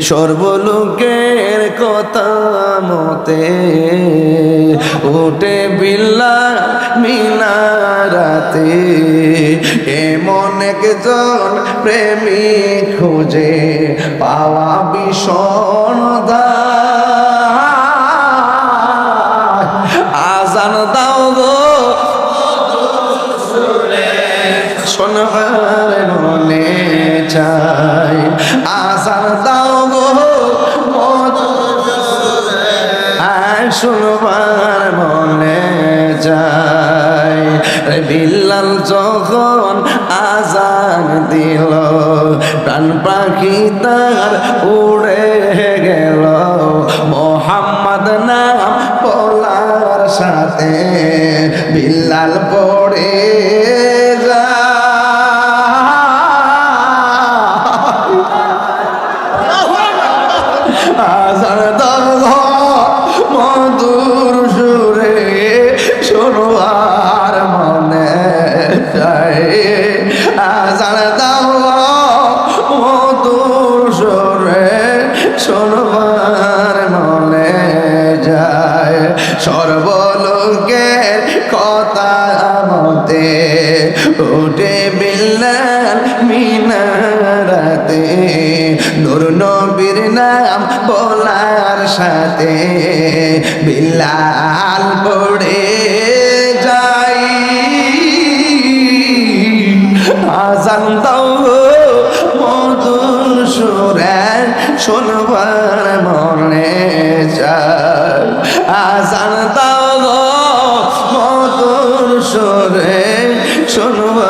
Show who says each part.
Speaker 1: সর্বলোকের কথা মতে উঠে বিল্লা মিনারাতে এমন একজন প্রেমিক খোঁজে পাওয়া ভীষণ আজান দাও গো। সোনার শুনবার মনে যায়। বিল্লাল যখন আজান দিল, প্রাণ পাখি তার উড়ে গেল। মোহাম্মদ নাম বলার সাথে বিল্লাল পড়ে আজান সর্বলোকের কথা মতে উঠে বিল্লাল মিনারাতে। নূর নবীর নাম বলার সাথে বিল্লাল পড়ে শুনবার মনে যায় আজান দাও মধুর সুরে শুনবার